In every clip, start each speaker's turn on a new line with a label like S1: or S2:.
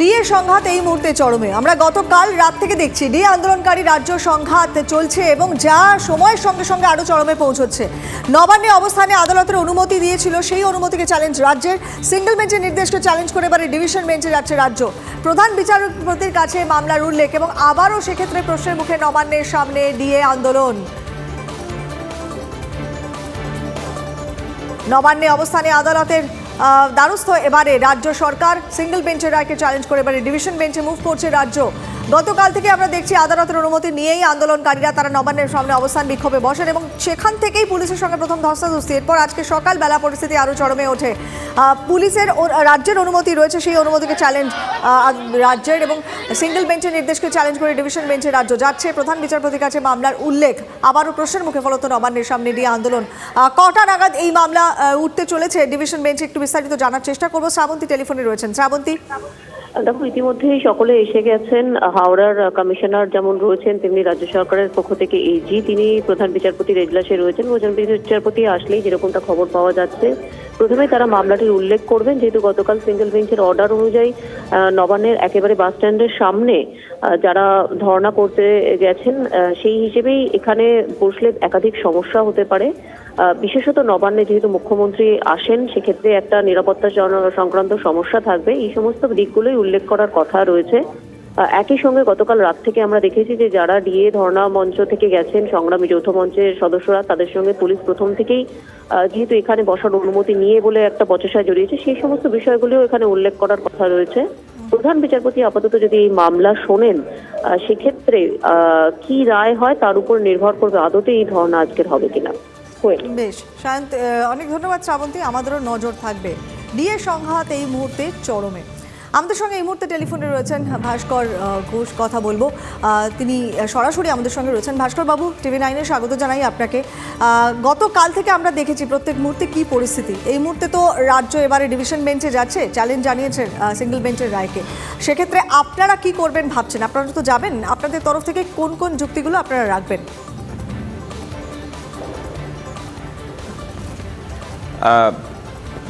S1: DA সংঘাত এই মুহূর্তে চরমে। আমরা গতকাল রাত থেকে দেখছি ডিএ আন্দোলনকারী রাজ্য সংঘাত চলছে এবং যা সময়ের সঙ্গে সঙ্গে আরও চরমে পৌঁছচ্ছে। নবান্নে অবস্থানে আদালতের অনুমতি দিয়েছিল সেই অনুমতিকে চ্যালেঞ্জ রাজ্যের সিঙ্গেল বেঞ্চের নির্দেশকে চ্যালেঞ্জ করে এবারে ডিভিশন বেঞ্চে যাচ্ছে রাজ্য। প্রধান বিচারপতির কাছে মামলার উল্লেখ এবং আবারও সেক্ষেত্রে প্রশ্নের মুখে নবান্নের সামনে ডিএ আন্দোলন। নবান্নে অবস্থানে আদালতের দ্বারস্থ এবারে রাজ্য সরকার সিঙ্গেল বেঞ্চের রায়কে চ্যালেঞ্জ করে এবারে ডিভিশন বেঞ্চে মুভ করছে রাজ্য। গতকাল থেকে আমরা দেখছি আদালতের অনুমতি নিয়েই আন্দোলনকারীরা তারা নবান্নের সামনে অবস্থান বিক্ষোভে বসেন এবং সেখান থেকেই পুলিশের সঙ্গে প্রথম ধস্তাধস্তি। এরপর আজকে সকালবেলা পরিস্থিতি আরও চরমে ওঠে। পুলিশের রাজ্যের অনুমতি রয়েছে, সেই অনুমতিকে চ্যালেঞ্জ রাজ্যের এবং সিঙ্গেল বেঞ্চের নির্দেশকে চ্যালেঞ্জ করে ডিভিশন বেঞ্চে রাজ্য যাচ্ছে। প্রধান বিচারপতির কাছে মামলার উল্লেখ। আবারও প্রশ্নের মুখে ফলত নবান্নের সামনে দিয়ে আন্দোলন। কটা নাগাদ এই মামলা উঠতে চলেছে? ডিভিশন বেঞ্চে একটু বিস্তারিত জানার চেষ্টা করব। শ্রাবন্তী টেলিফোনে রয়েছেন। শ্রাবন্তী?
S2: দেখো, ইতিমধ্যেই সকলে এসে গেছেন। হাওড়ার কমিশনার যেমন রয়েছেন, তেমনি রাজ্য সরকারের পক্ষ থেকে এজি তিনি প্রধান বিচারপতির এজলাসে রয়েছেন। প্রধান বিচারপতি আসলেই যেরকমটা খবর পাওয়া যাচ্ছে প্রথমে তারা মামলাটির উল্লেখ করবেন, যেহেতু গতকাল সিঙ্গেল বেঞ্চের অর্ডার অনুযায়ী নবান্নের একেবারে বাস স্ট্যান্ডের সামনে যারা ধর্ণা করতে গেছেন সেই হিসেবেই এখানে বসলে একাধিক সমস্যা হতে পারে। বিশেষত নবান্নে যেহেতু মুখ্যমন্ত্রী আসেন, সেক্ষেত্রে একটা নিরাপত্তা সংক্রান্ত সমস্যা থাকবে। এই সমস্ত দিকগুলোই উল্লেখ করার কথা রয়েছে। একই সঙ্গে গতকাল রাত থেকে আমরা দেখেছি যে যারা ডিএ ধর্ণা মঞ্চ থেকে গেছেন সংগ্রামী যৌথ মঞ্চের সদস্যরা তাদের সঙ্গে পুলিশ প্রথম থেকেই যেহেতু এখানে বসার অনুমতি নিয়ে বলে একটা বচসা জড়িয়েছে সেই সমস্ত বিষয়গুলিও এখানে উল্লেখ করার কথা রয়েছে। প্রধান বিচারপতি আপাতত যদি এই মামলা শোনেন সেক্ষেত্রে কি রায় হয় তার উপর নির্ভর করবে আদতে এই ধর্ণা আজকের হবে কিনা।
S1: বেশ আহ, অনেক ধন্যবাদ শ্রাবন্তী আমাদেরও নজর থাকবে। ডিএ সংঘাত এই মুহূর্তে চরমে। আমাদের সঙ্গে এই মুহূর্তে টেলিফোনে রয়েছেন ভাস্কর ঘোষ কথা বলব। তিনি সরাসরি আমাদের সঙ্গে রয়েছেন। ভাস্কর বাবু, টিভি নাইনে স্বাগত জানাই আপনাকে। গতকাল থেকে আমরা দেখেছি প্রত্যেক মুহূর্তে কি পরিস্থিতি। এই মুহূর্তে তো রাজ্য এবারে ডিভিশন বেঞ্চে যাচ্ছে, চ্যালেঞ্জ জানিয়েছেন সিঙ্গেল বেঞ্চের রায়কে। সেক্ষেত্রে আপনারা কি করবেন ভাবছেন? আপনারা তো যাবেন। আপনাদের তরফ থেকে কোন কোন যুক্তিগুলো আপনারা রাখবেন?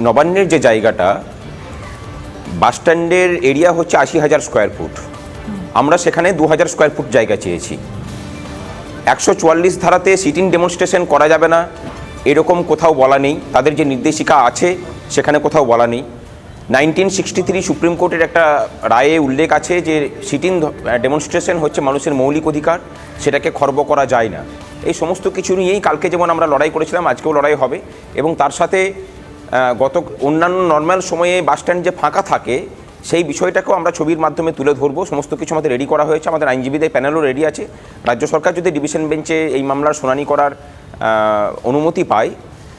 S3: নবান্নের যে জায়গাটা বাস স্ট্যান্ডের এরিয়া হচ্ছে আশি হাজার স্কোয়ার ফুট। আমরা সেখানে দু হাজার স্কোয়ার ফুট জায়গা চেয়েছি। একশো চুয়াল্লিশ ধারাতে সিটিং ডেমনস্ট্রেশন করা যাবে না। এরকম কোথাও বলা নেই। তাদের যে নির্দেশিকা আছে, সেখানে কোথাও বলা নেই। নাইনটিন সিক্সটি থ্রি সুপ্রিম কোর্টের একটা রায়ে উল্লেখ আছে যে সিটিং ডেমনস্ট্রেশন হচ্ছে মানুষের মৌলিক অধিকার। সেটাকে খর্ব করা যায় না। এই সমস্ত কিছু নিয়েই কালকে যেমন আমরা লড়াই করেছিলাম, আজকেও লড়াই হবে। এবং তার সাথে গত অন্যান্য নর্মাল সময়ে বাস স্ট্যান্ড যে ফাঁকা থাকে, সেই বিষয়টাকেও আমরা ছবির মাধ্যমে তুলে ধরবো। সমস্ত কিছু আমাদের রেডি করা হয়েছে। আমাদের আইনজীবীদের প্যানেলও রেডি আছে। রাজ্য সরকার যদি ডিভিশন বেঞ্চে এই মামলার শুনানি করার অনুমতি পায়,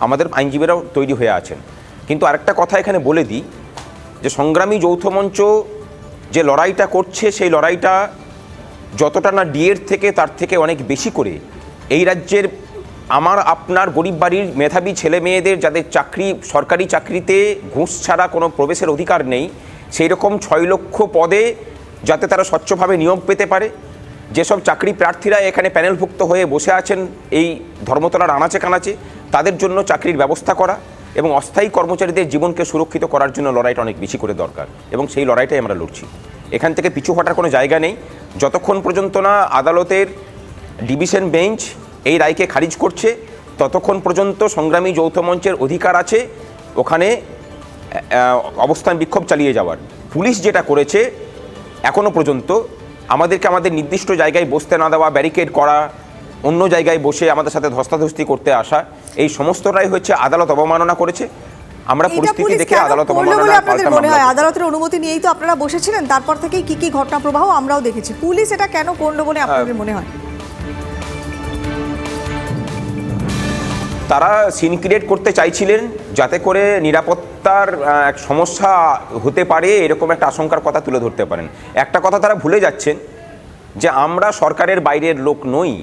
S3: আমাদের আইনজীবীরাও তৈরি হয়ে আছেন। কিন্তু আরেকটা কথা এখানে বলে দিই, যে সংগ্রামী যৌথ মঞ্চ যে লড়াইটা করছে, সেই লড়াইটা যতটা না ডিএর থেকে, তার থেকে অনেক বেশি করে এই রাজ্যের আমার আপনার গরিব বাড়ির মেধাবী ছেলে মেয়েদের যাদের চাকরি, সরকারি চাকরিতে ঘুষ ছাড়া কোনো প্রবেশের অধিকার নেই, সেই রকম ছয় লক্ষ পদে যাতে তারা স্বচ্ছভাবে নিয়োগ পেতে পারে। যেসব চাকরি প্রার্থীরা এখানে প্যানেলভুক্ত হয়ে বসে আছেন, এই ধর্মতলার আনাচে কানাচে, তাদের জন্য চাকরির ব্যবস্থা করা এবং অস্থায়ী কর্মচারীদের জীবনকে সুরক্ষিত করার জন্য লড়াইটা অনেক বেশি করে দরকার এবং সেই লড়াইটাই আমরা লড়ছি। এখান থেকে পিছু হটার কোনো জায়গা নেই। যতক্ষণ পর্যন্ত না আদালতের ডিভিশন বেঞ্চ এই রায়কে খারিজ করছে। ততক্ষণ পর্যন্ত সংগ্রামী যৌথ মঞ্চের অধিকার আছে। ওখানে অবস্থান বিক্ষোভ চালিয়ে যাওয়ার। পুলিশ যেটা করেছে এখনও পর্যন্ত আমাদেরকে আমাদের নির্দিষ্ট জায়গায় বসতে না দেওয়া ব্যারিকেড করা অন্য জায়গায় বসে আমাদের সাথে ধস্তাধস্তি করতে আসা এই সমস্তটাই হচ্ছে আদালত অবমাননা করেছে। আমরা পরিস্থিতি দেখে আদালত অবমাননা
S1: মনে হয়? আদালতের অনুমতি নিয়েই তো আপনারা বসেছিলেন তারপর থেকেই কি কি ঘটনা প্রবাহ আমরাও দেখেছি। পুলিশ এটা কেন করল বলে আপনাদের মনে হয়?
S3: তারা সিন ক্রিয়েট করতে চাইছিলেন যাতে করে নিরাপত্তার এক সমস্যা হতে পারে, এরকম একটা আশঙ্কার কথা তুলে ধরতে পারেন। একটা কথা তারা ভুলে যাচ্ছেন যে আমরা সরকারের বাইরের লোক নই।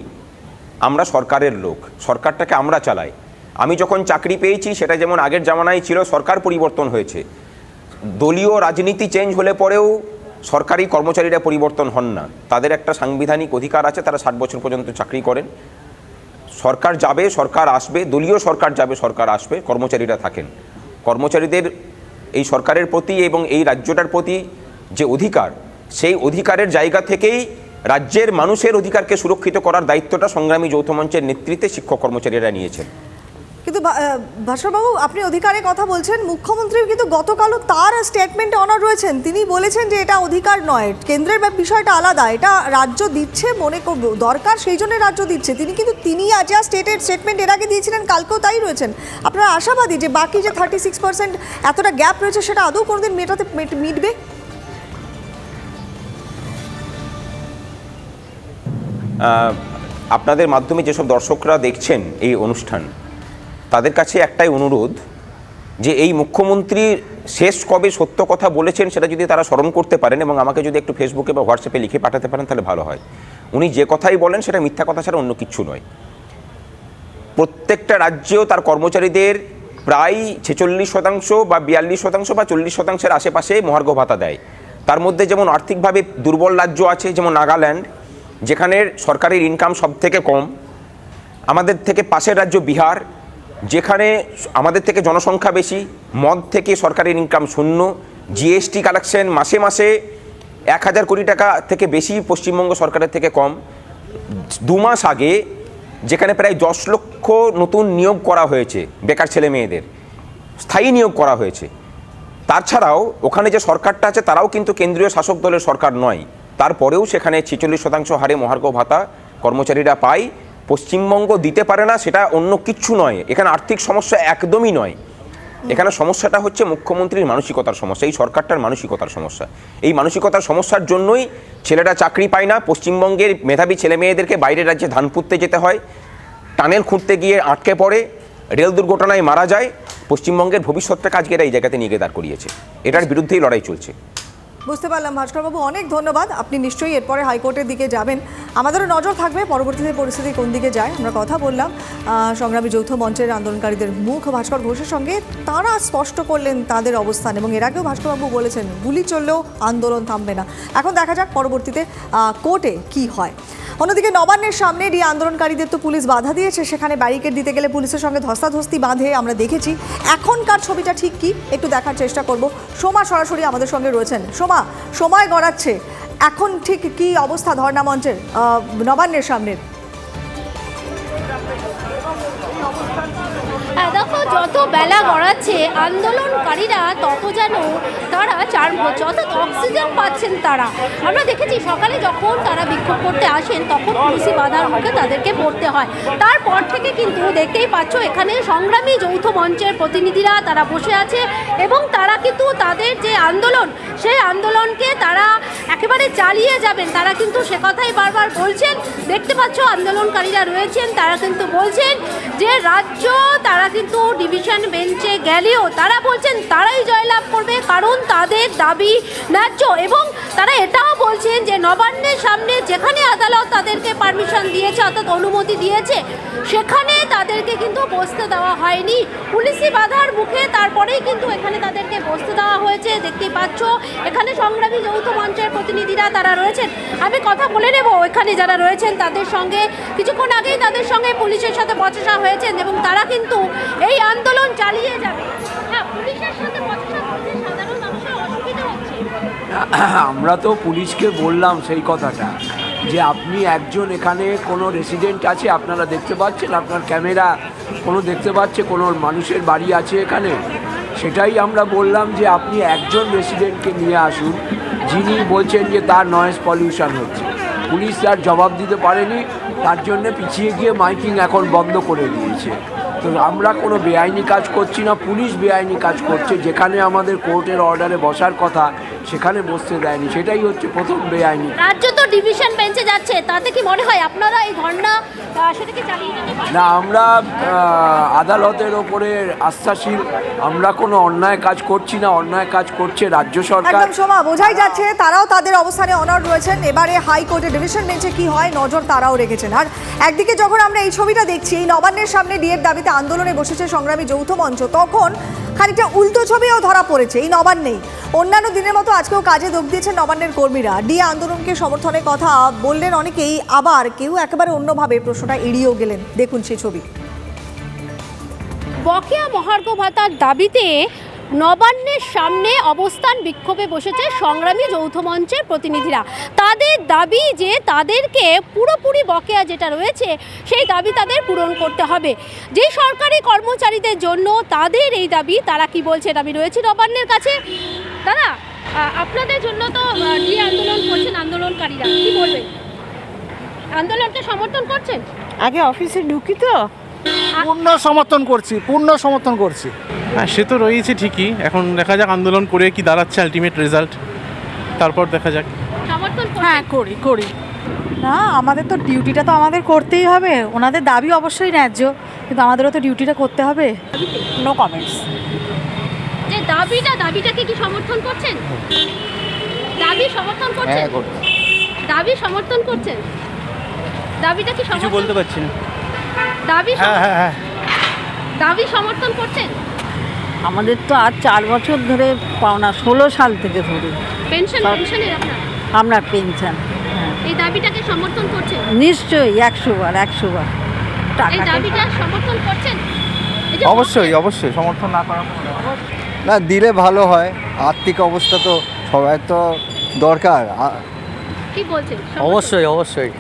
S3: আমরা সরকারের লোক, সরকারটাকে আমরা চালাই। আমি যখন চাকরি পেয়েছি, সেটা যেমন আগের জামানায় ছিল, সরকার পরিবর্তন হয়েছে। দলীয় রাজনীতি চেঞ্জ হলে পরেও সরকারি কর্মচারীরা পরিবর্তন হন না। তাদের একটা সাংবিধানিক অধিকার আছে, তারা ষাট বছর পর্যন্ত চাকরি করেন। সরকার যাবে, সরকার আসবে, দলীয় সরকার যাবে, সরকার আসবে, কর্মচারীরা থাকেন। কর্মচারীদের এই সরকারের প্রতি এবং এই রাজ্যটার প্রতি যে অধিকার, সেই অধিকারের জায়গা থেকেই রাজ্যের মানুষের অধিকারকে সুরক্ষিত করার দায়িত্বটা সংগ্রামী যৌথ মঞ্চের নেতৃত্বে শিক্ষক কর্মচারীরা নিয়েছেন।
S1: কিন্তু ভাস্করবাবু, আপনি অধিকারের কথা বলছেন। মুখ্যমন্ত্রী কিন্তু গতকালও তার স্টেটমেন্টে অনার রয়েছেন। তিনি বলেছেন যে এটা অধিকার নয়। কেন্দ্রের বিষয়টা আলাদা। এটা রাজ্য দিচ্ছে মনে দরকার সেই জন্য রাজ্য দিচ্ছে। তিনি কিন্তু, তিনি আজ স্টেটের স্টেটমেন্ট এর আগে দিয়েছিলেন, কালকেও তাই রয়েছেন। আপনারা আশাবাদী যে বাকি যে থার্টি সিক্স পার্সেন্ট এতটা গ্যাপ রয়েছে, সেটা আদৌ কোনোদিন মেটাতে মিটবে?
S3: আপনাদের মাধ্যমে যেসব দর্শকরা দেখছেন এই অনুষ্ঠান তাদের কাছে একটাই অনুরোধ যে এই মুখ্যমন্ত্রী শেষ কবে সত্য কথা বলেছেন সেটা যদি তারা স্মরণ করতে পারেন এবং আমাকে যদি একটু ফেসবুকে বা হোয়াটসঅ্যাপে লিখে পাঠাতে পারেন, তাহলে ভালো হয়। উনি যে কথাই বলেন সেটা মিথ্যা কথা ছাড়া অন্য কিচ্ছু নয়। প্রত্যেকটা রাজ্যেও তার কর্মচারীদের প্রায় ছেচল্লিশ শতাংশ বা বিয়াল্লিশ শতাংশ বা চল্লিশ শতাংশের আশেপাশে মহার্ঘ ভাতা দেয়। তার মধ্যে যেমন আর্থিকভাবে দুর্বল রাজ্য আছে, যেমন নাগাল্যান্ড, যেখানের সরকারের ইনকাম সব থেকে কম। আমাদের থেকে পাশের রাজ্য বিহার যেখানে আমাদের থেকে জনসংখ্যা বেশি, মদ থেকে সরকারের ইনকাম শূন্য জিএসটি কালেকশন মাসে মাসে এক হাজার কোটি টাকা থেকে বেশি পশ্চিমবঙ্গ সরকারের থেকে কম। দু মাস আগে যেখানে প্রায় দশ লক্ষ নতুন নিয়োগ করা হয়েছে, বেকার ছেলে মেয়েদের, স্থায়ী নিয়োগ করা হয়েছে। তাছাড়াও ওখানে যে সরকারটা আছে, তারাও কিন্তু কেন্দ্রীয় শাসক দলের সরকার নয়। তারপরেও সেখানে ছেচল্লিশ শতাংশ হারে মহার্ঘ ভাতা কর্মচারীরা পায়। পশ্চিমবঙ্গ দিতে পারে না, সেটা অন্য কিচ্ছু নয়। এখানে আর্থিক সমস্যা একদমই নয়। এখানে সমস্যাটা হচ্ছে মুখ্যমন্ত্রীর মানসিকতার সমস্যা, এই সরকারটার মানসিকতার সমস্যা। এই মানসিকতার সমস্যার জন্যই ছেলেরা চাকরি পায় না। পশ্চিমবঙ্গের মেধাবী ছেলে মেয়েদেরকে বাইরের রাজ্যে ধান পুঁততে যেতে হয়। টানেল খুঁড়তে গিয়ে আটকে পড়ে, রেল দুর্ঘটনায় মারা যায়। পশ্চিমবঙ্গের ভবিষ্যৎটাকে আজকে এরা এই জায়গাতে নিয়ে গিয়ে দাঁড় করিয়েছে। এটার বিরুদ্ধেই লড়াই চলছে।
S1: বুঝতে পারলাম ভাস্করবাবু, অনেক ধন্যবাদ। আপনি নিশ্চয়ই এরপরে হাইকোর্টের দিকে যাবেন। আমাদেরও নজর থাকবে পরবর্তীতে পরিস্থিতি কোন দিকে যায়। আমরা কথা বললাম সংগ্রামী যৌথ মঞ্চের আন্দোলনকারীদের মুখ ভাস্কর ঘোষের সঙ্গে। তারা স্পষ্ট করলেন তাদের অবস্থান এবং এর আগেও ভাস্করবাবু বলেছেন, গুলি চললেও আন্দোলন থামবে না। এখন দেখা যাক পরবর্তীতে কোর্টে কি হয়। অন্যদিকে নবান্নের সামনে এই আন্দোলনকারীদের তো পুলিশ বাধা দিয়েছে। সেখানে ব্যারিকেড দিতে গেলে পুলিশের সঙ্গে ধস্তাধস্তি বাঁধে, আমরা দেখেছি। এখনকার ছবিটা ঠিক কি? একটু দেখার চেষ্টা করব। সোমা সরাসরি আমাদের সঙ্গে রয়েছেন। সোমা, সময় গড়াচ্ছে। এখন ঠিক কি অবস্থা ধর্ণা মঞ্চের নবান্নের সামনের?
S4: দেখো, যত বেলা গড়াচ্ছে, আন্দোলনকারীরা তত যেন তারা চার যত অক্সিজেন পাচ্ছেন তারা। আমরা দেখেছি, সকালে যখন তারা বিক্ষোভ করতে আসেন, তখন পুলিশি বাধার মুখে তাদেরকে পড়তে হয়। তারপর থেকে কিন্তু দেখতেই পাচ্ছ, এখানে সংগ্রামী যৌথ মঞ্চের প্রতিনিধিরা তারা বসে আছে এবং তারা কিন্তু তাদের যে আন্দোলন, সেই আন্দোলনকে তারা একেবারে চালিয়ে যাবেন। তারা কিন্তু সে কথাই বারবার বলছেন। দেখতে পাচ্ছ, আন্দোলনকারীরা রয়েছেন, তারা কিন্তু বলছেন যে রাজ্য তারা কিন্তু ডিভিশন বেঞ্চে গেলেও তারা বলছেন তারাই জয়লাভ করবে, কারণ তাদের দাবি ন্যায্য এবং তারা এটাও বলছেন যে নবান্নের সামনে যেখানে আদালত তাদেরকে পারমিশন দিয়েছে, অর্থাৎ অনুমতি দিয়েছে, সেখানে কিন্তু বসতে দেওয়া হয়নি। পুলিশি বাধার মুখে তারপরেই কিন্তু এখানে তাদেরকে বসতে দেওয়া হয়েছে। দেখতেই পাচ্ছ, এখানে সংগ্রামী যৌথ মঞ্চের প্রতিনিধিরা তারা রয়েছেন। আমি কথা বলে নেব এখানে যারা রয়েছেন তাদের সঙ্গে। কিছুক্ষণ আগেই তাদের সঙ্গে পুলিশের সাথে বচসা হয়েছেন এবং তারা কিন্তু এই আন্দোলন চালিয়ে যাবে। হ্যাঁ পুলিশের সাথে
S5: আমরা তো পুলিশকে বললাম সেই কথাটা, যে আপনি একজন এখানে কোনো রেসিডেন্ট আছে, আপনারা দেখতে পাচ্ছেন আপনার ক্যামেরা কোনো দেখতে পাচ্ছে, কোনো মানুষের বাড়ি আছে এখানে? সেটাই আমরা বললাম যে আপনি একজন রেসিডেন্টকে নিয়ে আসুন, যিনি বলছেন যে তার নয়েজ পলিউশন হচ্ছে। পুলিশ তার জবাব দিতে পারেনি, তার জন্য পিছিয়ে গিয়ে মাইকিং এখন বন্ধ করে দিয়েছে। তো আমরা কোনো বেআইনি কাজ করছি না, পুলিশ বেআইনি কাজ করছে, যেখানে আমাদের কোর্টের অর্ডারে বসার কথা সেখানে বসতে দেয়নি সেটাই হচ্ছে প্রথম বেআইনি।
S4: রাজ্য তো ডিভিশন বেঞ্চে যাচ্ছে তাতে কি মনে হয় আপনারা এই ধর্ণা সেটাকে চালিয়ে?
S5: না আমরা আদালতের ওপরে আস্থাশীল আমরা কোনো অন্যায় কাজ করছি না অন্যায় কাজ করছে রাজ্য সরকার।
S1: একদম সোমা বোঝাই যাচ্ছে তারাও তাদের অবস্থানে অনড় রয়েছেন। এবারে হাইকোর্টে ডিভিশন বেঞ্চে কি হয় নজর তারাও রেখেছেন। আর একদিকে যখন আমরা এই ছবিটা দেখছি এই নবান্নের সামনে ডিএর দাবিতে আন্দোলনে বসেছে সংগ্রামী যৌথ মঞ্চ তখন খানিকটা উল্টো ছবিও ধরা পড়েছে, এই নবান্নেই। অন্যান্য দিনের মতো আজকেও কাজে যোগ দিয়েছেন নবান্নের কর্মীরা। ডিএ আন্দোলনকে সমর্থনের কথা বললেন অনেকেই, আবার কেউ একেবারে অন্যভাবে প্রশ্নটা এড়িয়েও গেলেন। দেখুন সেই ছবি।
S4: বকেয়া মহার্ঘ ভাতার দাবিতে নবান্নের সামনে অবস্থান বিক্ষোভে বসেছে সংগ্রামী যৌথ মঞ্চের প্রতিনিধিরা। তাদের দাবি যে তাদেরকে পুরোপুরি বকেয়া যেটা রয়েছে, সেই দাবি তাদের পূরণ করতে হবে। যে সরকারি কর্মচারীদের জন্য তাদের এই দাবি, তারা কি বলছে দাবি রয়েছে নবান্নের কাছে? দাদা আপনাদের জন্য তো যে আন্দোলন করছেন আন্দোলনকারীরা, কি বলবেন? আন্দোলনকে সমর্থন করছেন?
S6: আগে অফিসে ঢুকি তো।
S7: পূর্ণ সমর্থন করছি পূর্ণ সমর্থন করছি।
S8: হ্যাঁ সে তো রয়েছে ঠিকই। এখন দেখা যাক আন্দোলন করে কি দাঁড়াচ্ছে আলটিমেট রেজাল্ট তারপর দেখা যাক।
S4: সমর্থন
S6: হ্যাঁ করি করি। না আমাদের তো ডিউটিটা তো আমাদের করতেই হবে। ওনাদের দাবি অবশ্যই ন্যায্য কিন্তু আমাদেরও তো ডিউটিটা করতে হবে। নো কমেন্টস
S4: যে দাবিটা দাবিটাকে কি সমর্থন করছেন? দাবি সমর্থন করছেন? দাবি সমর্থন করছেন? দাবিটা কি কিছু বলতে পারছি না। দাবি সম-
S7: হ্যাঁ হ্যাঁ
S4: দাবি সমর্থন করছেন?
S6: আমাদের তো আর চার বছর ধরে পাওনা ষোলো সাল থেকে ধরে।
S4: পেনশন পেনশনের আপনার?
S6: আমরা পেনশন।
S4: এই দাবিটাকে সমর্থন করছেন?
S6: নিশ্চয়ই একশো বার একশো বার।
S4: এই দাবিটা সমর্থন করছেন? এই যে
S7: অবশ্যই অবশ্যই সমর্থন না করা না দিলে ভালো হয়। আর্থিক অবস্থা তো সবাই তো দরকার। আ-
S4: কি বলছেন?
S7: অবশ্যই অবশ্যই।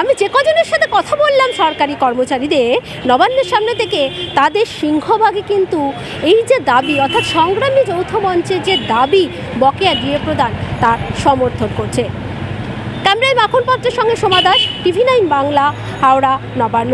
S4: আমি যে কজনের সাথে কথা বললাম সরকারি কর্মচারীদের, নবান্নের সামনে থেকে, তাদের সিংহভাগে কিন্তু এই যে দাবি, অর্থাৎ সংগ্রামী যৌথ মঞ্চের যে দাবি, বকেয়া দিয়ে প্রদান তার সমর্থন করছে। ক্যামেরায় মাখন পাত্রের সঙ্গে সোমা দাস, টিভি নাইন বাংলা, হাওড়া, নবান্ন।